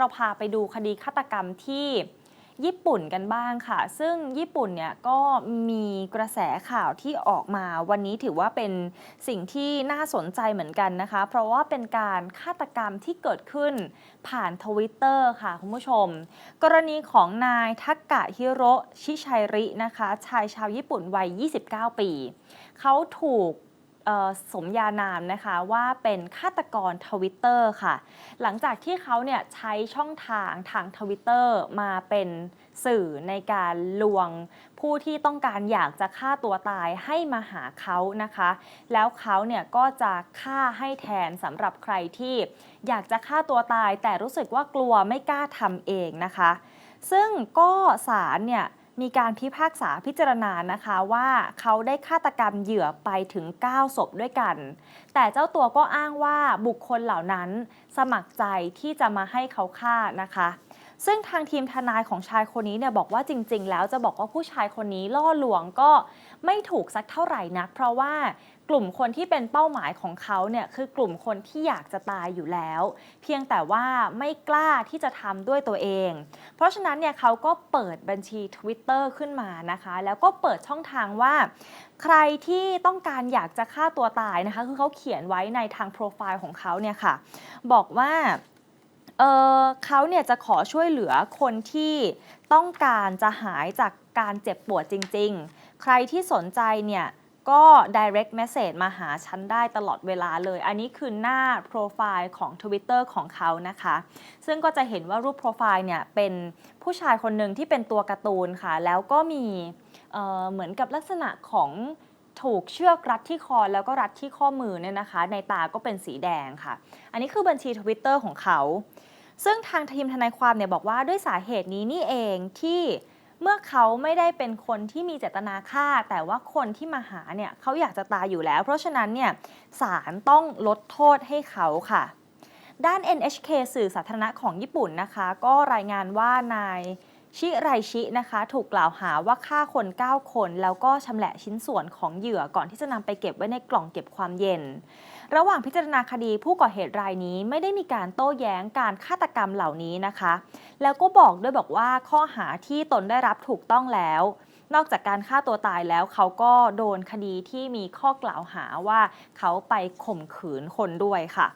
เราพาไปดูคดีฆาตกรรมที่ญี่ปุ่นกันบ้างค่ะ ซึ่งญี่ปุ่นเนี่ยก็มีกระแสข่าวที่ออกมาวันนี้ถือว่าเป็นสิ่งที่น่าสนใจเหมือนกันนะคะ เพราะว่าเป็นการฆาตกรรมที่เกิดขึ้นผ่านทวิตเตอร์ค่ะคุณผู้ชม กรณีของนายทักกะฮิโรชิชัยรินะคะ ชายชาวญี่ปุ่นวัย 29 ปี เขาถูก สมญานามนะคะว่าเป็นฆาตกรทวิตเตอร์ค่ะ หลังจากที่เขาเนี่ยใช้ช่องทางทางทวิตเตอร์มาเป็นสื่อในการลวงผู้ที่ต้องการอยากจะฆ่าตัวตายให้มาหาเขานะคะ แล้วเขาเนี่ยก็จะฆ่าให้แทนสำหรับใครที่อยากจะฆ่าตัวตาย แต่รู้สึกว่ากลัวไม่กล้าทำเองนะคะ ซึ่งก็ศาลเนี่ย มีการพิพากษาพิจารณานะคะว่าเขาได้ฆาตกรรมเหยื่อไปถึง 9 ศพด้วยกัน แต่เจ้าตัวก็อ้างว่าบุคคลเหล่านั้นสมัครใจที่จะมาให้เขาฆ่านะคะ ซึ่งทางทีมทนายของชายคนนี้เนี่ยบอกว่าจริง ๆ แล้วจะบอกว่าผู้ชายคนนี้ล่อลวงก็ไม่ถูกสักเท่าไหร่นัก เพราะว่ากลุ่มคนที่เป็นเป้าหมายของเขาเนี่ยคือกลุ่มคนที่อยากจะตายอยู่แล้ว เพียงแต่ว่าไม่กล้าที่จะทำด้วยตัวเอง เพราะฉะนั้นเนี่ยเขาก็เปิดบัญชี Twitter ขึ้นมานะคะ แล้วก็เปิดช่องทางว่า ใครที่ต้องการอยากจะฆ่าตัวตายนะคะ คือเขาเขียนไว้ในทางโปรไฟล์ของเขาเนี่ยค่ะ บอกว่า เออเขาเนี่ยจะขอช่วยเหลือคนที่ต้องการจะหายจากการเจ็บปวดจริง ๆ ใครที่สนใจเนี่ยก็ direct message มาหาฉันได้ตลอดเวลาเลย อันนี้คือหน้าโปรไฟล์ของ Twitter ของเขานะคะ ซึ่งก็จะเห็นว่ารูปโปรไฟล์เนี่ยเป็นผู้ชายคนหนึ่งที่เป็นตัวการ์ตูนค่ะ แล้วก็มีเเหมือนกับลักษณะของถูกเชือกรัดที่คอแล้วก็รัดที่ข้อมือเนี่ยนะคะ ในตาก็เป็นสีแดงค่ะ อันนี้คือบัญชี Twitter ของเขา ซึ่งทางทีมทนายความเนี่ยบอกว่าด้วยสาเหตุนี้นี่เองที่เมื่อเขาไม่ได้เป็นคนที่มีเจตนาฆ่า แต่ว่าคนที่มาหาเนี่ยเขาอยากจะตายอยู่แล้ว เพราะฉะนั้นเนี่ยศาลต้องลดโทษให้เขาค่ะ ด้าน NHK สื่อสาธารณะของญี่ปุ่นนะคะ ก็รายงานว่านาย ชิไรชินะคะ ถูกกล่าวหาว่าฆ่าคน 9 คน แล้วก็ชำแหละชิ้นส่วนของเหยื่อก่อนที่จะนำไปเก็บไว้ในกล่องเก็บความเย็น ระหว่างพิจารณาคดีผู้ก่อเหตุรายนี้ไม่ได้มีการโต้แย้งการฆาตกรรมเหล่านี้นะคะ แล้วก็บอกด้วยบอกว่าข้อหาที่ตนได้รับถูกต้องแล้ว นอกจากการฆ่าตัวตายแล้วเขาก็โดนคดีที่มีข้อกล่าวหาว่าเขาไปข่มขืนคนด้วยค่ะ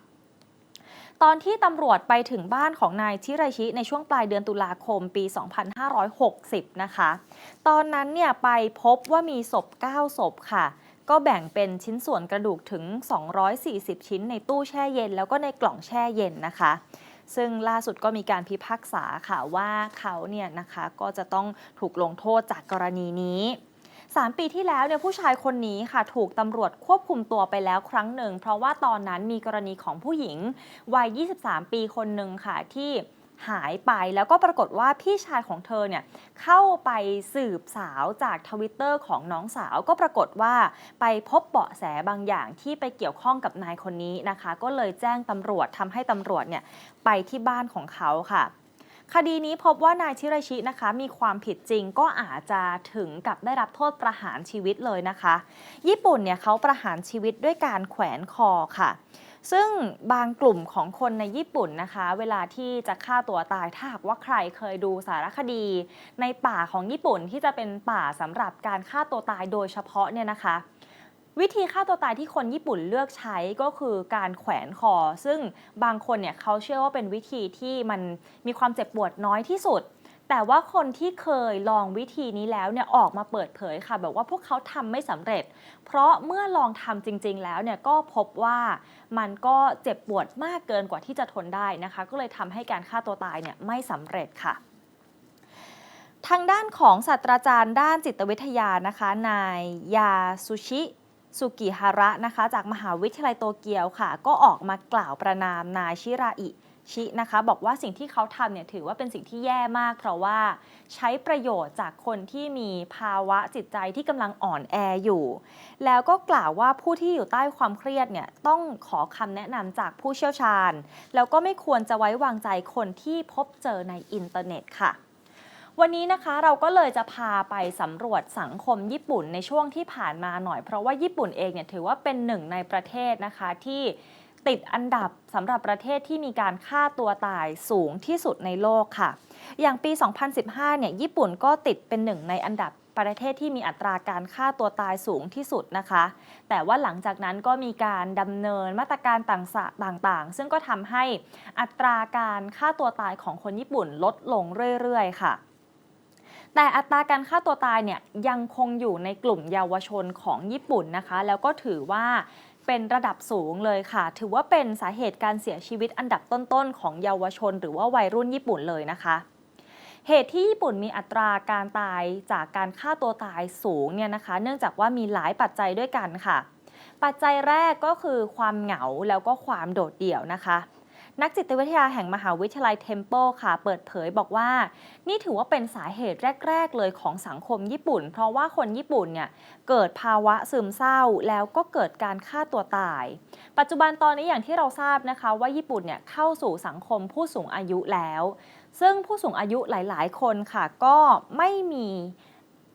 ตอนที่ตำรวจไปถึงบ้านของนายชิไรชิในช่วงปลายเดือนตุลาคมปี 2560 นะคะ ตอนนั้นเนี่ยไปพบว่ามีศพ 9 ศพค่ะ ก็แบ่งเป็นชิ้นส่วนกระดูกถึง 240 ชิ้นในตู้แช่เย็น แล้วก็ในกล่องแช่เย็นนะคะ ซึ่งล่าสุดก็มีการพิพากษาค่ะว่าเขาเนี่ยนะคะก็จะต้องถูกลงโทษจากกรณีนี้ 3 ปีที่แล้วเนี่ยผู้ชายคนนี้ค่ะถูกตำรวจควบคุมตัวไปแล้วครั้งหนึ่ง เพราะว่าตอนนั้นมีกรณีของผู้หญิงวัย 23 ปีคนหนึ่งค่ะที่หายไปแล้วก็ปรากฏว่าพี่ชายของเธอเนี่ยเข้าไปสืบสาวจากทวิตเตอร์ของน้องสาวก็ปรากฏว่าไปพบเบาะแสบางอย่างที่ไปเกี่ยวข้องกับนายคนนี้นะคะ ก็เลยแจ้งตำรวจทำให้ตำรวจเนี่ยไปที่บ้านของเขาค่ะ คดีนี้พบว่านายชิราชินะคะมีความผิดจริงก็อาจจะถึงกับได้รับโทษประหารชีวิตเลยนะคะ ญี่ปุ่นเนี่ยเขาประหารชีวิตด้วยการแขวนคอค่ะซึ่งบางกลุ่มของคนในญี่ปุ่นนะคะ เวลาที่จะฆ่าตัวตายถ้าหากว่าใครเคยดูสารคดี ในป่าของญี่ปุ่นที่จะเป็นป่าสำหรับการฆ่าตัวตายโดยเฉพาะเนี่ยนะคะ วิธีฆ่าตัวตายที่คนญี่ปุ่นเลือกใช้ก็คือการแขวนคอ ซึ่งบางคนเนี่ยเขาเชื่อว่าเป็นวิธีที่มันมีความเจ็บปวดน้อยที่สุด แต่ว่าคนที่เคยลองวิธีนี้แล้วเนี่ยออกมาเปิดเผยค่ะ แบบว่าพวกเขาทำไม่สำเร็จ เพราะเมื่อลองทำจริง ๆ แล้วเนี่ยก็พบว่ามันก็เจ็บปวดมากเกินกว่าที่จะทนได้นะคะ ก็เลยทำให้การฆ่าตัวตายเนี่ยไม่สำเร็จค่ะทางด้านของศาสตราจารย์ด้านจิตวิทยานะคะ นายยาสุชิ สุกิฮาระนะคะ จากมหาวิทยาลัยโตเกียวค่ะ ก็ออกมากล่าวประนามนายชิราอิชินะคะบอกว่าสิ่งที่เขาทำเนี่ยถือว่าเป็นสิ่งที่แย่มาก เพราะว่าใช้ประโยชน์จากคนที่มีภาวะจิตใจที่กำลังอ่อนแออยู่ แล้วก็กล่าวว่าผู้ที่อยู่ใต้ความเครียดเนี่ยต้องขอคำแนะนำจากผู้เชี่ยวชาญ แล้วก็ไม่ควรจะไว้วางใจคนที่พบเจอในอินเทอร์เน็ตค่ะ วันนี้นะคะเราก็เลยจะพาไปสำรวจสังคมญี่ปุ่นในช่วงที่ผ่านมาหน่อย เพราะว่าญี่ปุ่นเองเนี่ยถือว่าเป็นหนึ่งในประเทศนะคะที่ติดอันดับสำหรับประเทศที่มีการฆ่าตัวตายสูงที่สุดในโลกค่ะ อย่างปี 2015 เนี่ยญี่ปุ่นก็ติดเป็นหนึ่งในอันดับประเทศที่มีอัตราการฆ่าตัวตายสูงที่สุดนะคะ แต่ว่าหลังจากนั้นก็มีการดำเนินมาตรการต่างๆ ซึ่งก็ทำให้อัตราการฆ่าตัวตายของคนญี่ปุ่นลดลงเรื่อยๆ ค่ะ แต่อัตราการฆ่าตัวตายเนี่ยยังคงอยู่ในกลุ่มเยาวชนของญี่ปุ่นนะคะ แล้วก็ถือว่าเป็นระดับสูงเลยค่ะ ถือว่าเป็นสาเหตุการเสียชีวิตอันดับต้นๆ ของเยาวชน หรือว่าวัยรุ่นญี่ปุ่นเลยนะคะเหตุที่ญี่ปุ่นมีอัตราการตายจากการฆ่าตัวตายสูงเนี่ยนะคะ เนื่องจากว่ามีหลายปัจจัยด้วยกันค่ะ ปัจจัยแรกก็คือความเหงาแล้วก็ความโดดเดี่ยวนะคะ นักจิตวิทยาแห่งมหาวิทยาลัยเทมเปิลค่ะ เปิดเผยบอกว่า นี่ถือว่าเป็นสาเหตุแรก ๆ เลยของสังคมญี่ปุ่น เพราะว่าคนญี่ปุ่นเนี่ยเกิดภาวะซึมเศร้าแล้วก็เกิดการฆ่าตัวตาย ปัจจุบันตอนนี้อย่างที่เราทราบนะคะว่าญี่ปุ่นเนี่ยเข้าสู่สังคมผู้สูงอายุแล้ว ซึ่งผู้สูงอายุหลาย ๆ คนค่ะก็ไม่มี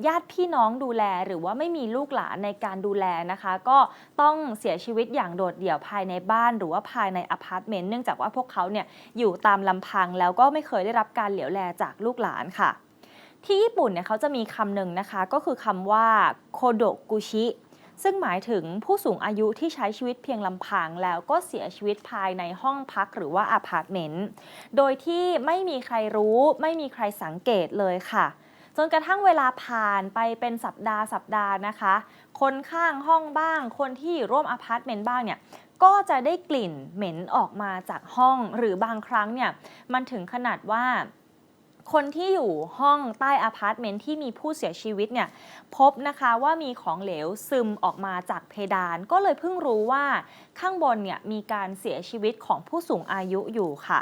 ญาติพี่น้องดูแลหรือว่าไม่มีลูกหลานในการดูแลนะคะ ก็ต้องเสียชีวิตอย่างโดดเดี่ยวภายในบ้าน หรือว่าภายในอพาร์ตเมนต์เนื่องจากว่าพวกเขาเนี่ยอยู่ตามลำพังแล้วก็ไม่เคยได้รับการเหลียวแลจากลูกหลานค่ะ ที่ญี่ปุ่นเนี่ยเขาจะมีคำหนึ่งนะคะ ก็คือคำว่าโคโดกุชิซึ่งหมายถึงผู้สูงอายุที่ใช้ชีวิตเพียงลำพังแล้วก็เสียชีวิตภายในห้องพักหรือว่าอพาร์ตเมนต์ โดยที่ไม่มีใครรู้ไม่มีใครสังเกตเลยค่ะ จนกระทั่งเวลาผ่านไปเป็นสัปดาห์สัปดาห์นะคะ คนข้างห้องบ้าง คนที่ร่วมอพาร์ตเมนต์บ้างเนี่ยก็จะได้กลิ่นเหม็นออกมาจากห้องหรือบางครั้งเนี่ยมันถึงขนาดว่าคนที่อยู่ห้องใต้อพาร์ตเมนต์ที่มีผู้เสียชีวิตเนี่ยพบนะคะว่ามีของเหลวซึมออกมาจากเพดาน ก็เลยเพิ่งรู้ว่าข้างบนเนี่ยมีการเสียชีวิตของผู้สูงอายุอยู่ค่ะ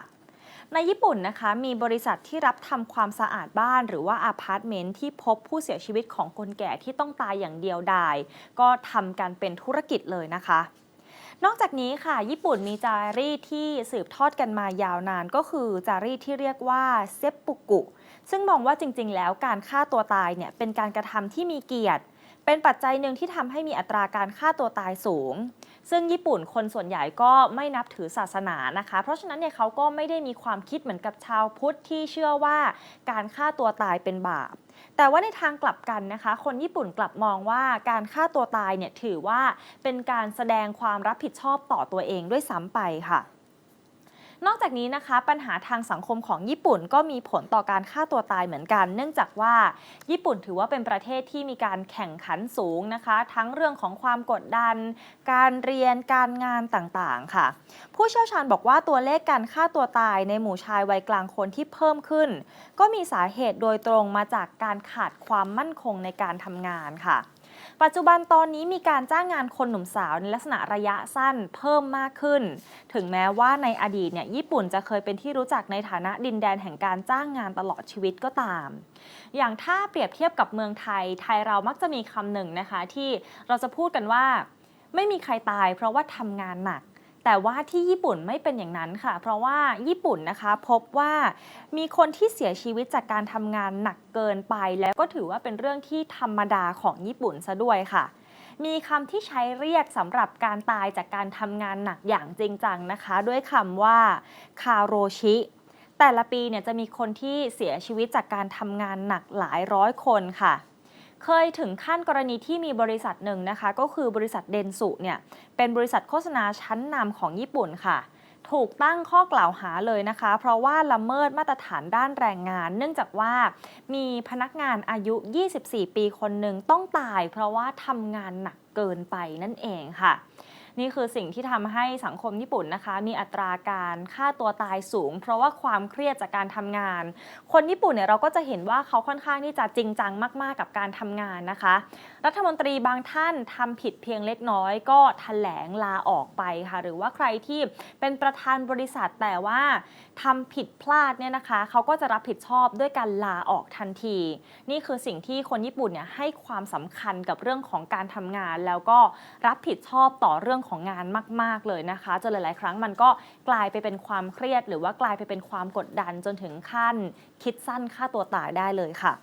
ในญี่ปุ่นนะคะมีบริษัทที่รับทำความสะอาดบ้านหรือว่าอาพาร์ตเมนต์ที่พบผู้เสียชีวิตของคนแก่ที่ต้องตายอย่างเดียวดาย ก็ทำกันเป็นธุรกิจเลยนะคะนอกจากนี้ค่ะ ญี่ปุ่นมีจารีตที่สืบทอดกันมายาวนานก็คือจารีตที่เรียกว่าเซปปุกุ ซึ่งมองว่าจริง ๆ แล้วการฆ่าตัวตายเนี่ยเป็นการกระทำที่มีเกียรติ เป็นปัจจัยหนึ่งที่ทำให้มีอัตราการฆ่าตัวตายสูง ซึ่งญี่ปุ่นคนส่วนใหญ่ก็ไม่นับถือศาสนานะคะ เพราะฉะนั้นเนี่ยเขาก็ไม่ได้มีความคิดเหมือนกับชาวพุทธที่เชื่อว่าการฆ่าตัวตายเป็นบาป แต่ว่าในทางกลับกันนะคะ คนญี่ปุ่นกลับมองว่าการฆ่าตัวตายเนี่ยถือว่าเป็นการแสดงความรับผิดชอบต่อตัวเองด้วยซ้ำไปค่ะ นอกจากนี้นะคะปัญหาทางสังคมของญี่ปุ่นก็มีผลต่อการฆ่าตัวตายเหมือนกัน เนื่องจากว่าญี่ปุ่นถือว่าเป็นประเทศที่มีการแข่งขันสูงนะคะ ทั้งเรื่องของความกดดัน การเรียนการงานต่างๆค่ะ ผู้เชี่ยวชาญบอกว่าตัวเลขการฆ่าตัวตายในหมู่ชายวัยกลางคนที่เพิ่มขึ้น ก็มีสาเหตุโดยตรงมาจากการขาดความมั่นคงในการทำงานค่ะ ปัจจุบันตอนนี้มีการจ้างงานคนหนุ่มสาวในลักษณะระยะสั้นเพิ่มมากขึ้น ถึงแม้ว่าในอดีตเนี่ยญี่ปุ่นจะเคยเป็นที่รู้จักในฐานะดินแดนแห่งการจ้างงานตลอดชีวิตก็ตาม อย่างถ้าเปรียบเทียบกับเมืองไทย ไทยเรามักจะมีคำหนึ่งนะคะที่เราจะพูดกันว่า ไม่มีใครตายเพราะว่าทำงานหนัก แต่ว่าที่ญี่ปุ่นไม่เป็นอย่างนั้นค่ะ เพราะว่าญี่ปุ่นนะคะพบว่ามีคนที่เสียชีวิตจากการทำงานหนักเกินไป แล้วก็ถือว่าเป็นเรื่องที่ธรรมดาของญี่ปุ่นซะด้วยค่ะมีคำที่ใช้เรียกสำหรับการตายจากการทำงานหนักอย่างจริงจังนะคะ ด้วยคำว่าคาโรชิ แต่ละปีเนี่ยจะมีคนที่เสียชีวิตจากการทำงานหนักหลายร้อยคนค่ะ เคยถึงขั้นกรณีที่มีบริษัทหนึ่งนะคะ ก็คือบริษัทเดนสุเนี่ยเป็นบริษัทโฆษณาชั้นนำของญี่ปุ่นค่ะ ถูกตั้งข้อกล่าวหาเลยนะคะ เพราะว่าละเมิดมาตรฐานด้านแรงงาน เนื่องจากว่ามีพนักงานอายุ 24 ปีคนหนึ่งต้องตาย เพราะว่าทำงานหนักเกินไปนั่นเองค่ะ นี่คือสิ่งที่ทำให้สังคมญี่ปุ่นนะคะ มีอัตราการฆ่าตัวตายสูง เพราะว่าความเครียดจากการทำงาน คนญี่ปุ่นเนี่ยเราก็จะเห็นว่าเขาค่อนข้างที่จะจริงจังมาก ๆ กับการทำงานนะคะ รัฐมนตรีบางท่านทำผิดเพียงเล็กน้อย ก็แถลงลาออกไปค่ะ หรือว่าใครที่เป็นประธานบริษัทแต่ว่าทำผิดพลาดเนี่ยนะคะ เขาก็จะรับผิดชอบด้วยการลาออกทันที นี่คือสิ่งที่คนญี่ปุ่นเนี่ยให้ความสำคัญกับเรื่องของการทำงาน แล้วก็รับผิดชอบต่อเรื่องของงานมาก ๆ เลยนะคะจนหลาย ๆ ครั้งมันก็กลายไปเป็นความเครียด หรือว่ากลายไปเป็นความกดดันจนถึงขั้น คิดสั้นฆ่าตัวตายได้เลยค่ะ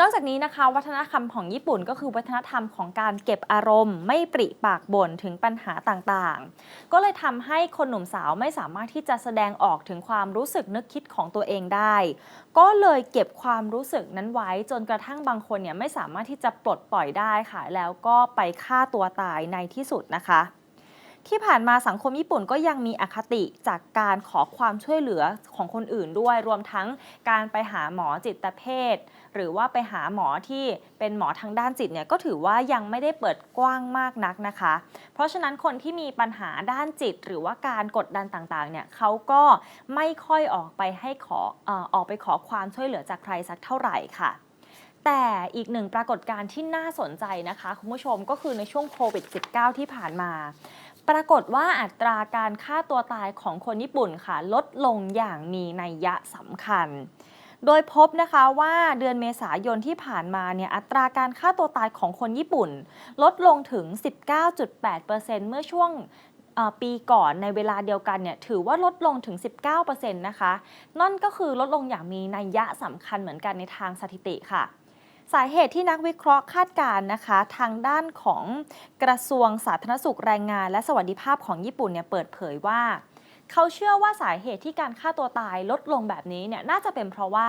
นอกจากนี้นะคะ วัฒนธรรมของญี่ปุ่นก็คือวัฒนธรรมของการเก็บอารมณ์ ไม่ปริปากบ่นถึงปัญหาต่างๆ ก็เลยทำให้คนหนุ่มสาวไม่สามารถที่จะแสดงออกถึงความรู้สึกนึกคิดของตัวเองได้ ก็เลยเก็บความรู้สึกนั้นไว้จนกระทั่งบางคนเนี่ยไม่สามารถที่จะปลดปล่อยได้ค่ะ แล้วก็ไปฆ่าตัวตายในที่สุดนะคะ ที่ผ่านมาสังคมญี่ปุ่นก็ยังมีอคติจากการขอความช่วยเหลือของคนอื่นด้วย รวมทั้งการไปหาหมอจิตเภทหรือว่าไปหาหมอที่เป็นหมอทางด้านจิตเนี่ยก็ถือว่ายังไม่ได้เปิดกว้างมากนักนะคะ เพราะฉะนั้นคนที่มีปัญหาด้านจิต หรือว่าการกดดันต่างๆเนี่ยเขาก็ไม่ค่อยออกไปให้ขอออออกไปขอความช่วยเหลือจากใครสักเท่าไหร่ค่ะแต่อีกหนึ่งปรากฏการณ์ที่น่าสนใจนะคะ คุณผู้ชมก็คือในช่วงโควิด -19 ที่ผ่านมา ปรากฏว่าอัตราการฆ่าตัวตายของคนญี่ปุ่นค่ะ ลดลงอย่างมีนัยยะสำคัญ โดยพบนะคะว่าเดือนเมษายนที่ผ่านมาเนี่ยอัตราการฆ่าตัวตายของคนญี่ปุ่น ลดลงถึง 19.8%เมื่อช่วงปีก่อนในเวลาเดียวกันเนี่ยถือว่าลดลงถึง 19%นะคะ นั่นก็คือลดลงอย่างมีนัยยะสำคัญเหมือนกันในทางสถิติค่ะ สาเหตุที่นักวิเคราะห์คาดการณ์นะคะ ทางด้านของกระทรวงสาธารณสุขแรงงาน และสวัสดิภาพของญี่ปุ่นเนี่ยเปิดเผยว่า เขาเชื่อว่าสาเหตุที่การฆ่าตัวตายลดลงแบบนี้เนี่ยน่าจะเป็นเพราะว่า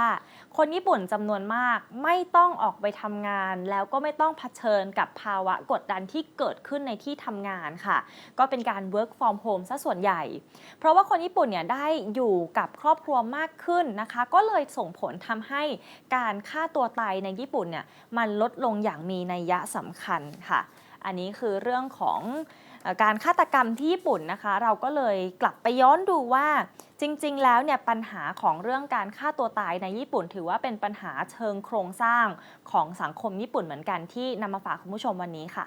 คนญี่ปุ่นจำนวนมากไม่ต้องออกไปทำงาน แล้วก็ไม่ต้องเผชิญกับภาวะกดดันที่เกิดขึ้นในที่ทำงานค่ะ ก็เป็นการ work from home ซะส่วนใหญ่ เพราะว่าคนญี่ปุ่นเนี่ยได้อยู่กับครอบครัวมากขึ้นนะคะ ก็เลยส่งผลทำให้การฆ่าตัวตายในญี่ปุ่นเนี่ยมันลดลงอย่างมีนัยยะสำคัญค่ะ อันนี้คือเรื่องของ การฆาตกรรมที่ญี่ปุ่นนะคะ เราก็เลยกลับไปย้อนดูว่าจริง ๆ แล้วเนี่ยปัญหาของเรื่องการฆ่าตัวตายในญี่ปุ่น ถือว่าเป็นปัญหาเชิงโครงสร้างของสังคมญี่ปุ่นเหมือนกันที่นำมาฝากคุณผู้ชมวันนี้ค่ะ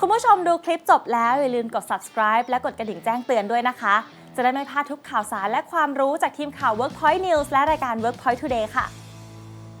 คุณผู้ชมดูคลิปจบแล้วอย่าลืมกด subscribe และกดกระดิ่งแจ้งเตือนด้วยนะคะ จะได้ไม่พลาดทุกข่าวสารและความรู้จากทีมข่าว Workpoint News และรายการ Workpoint Today ค่ะ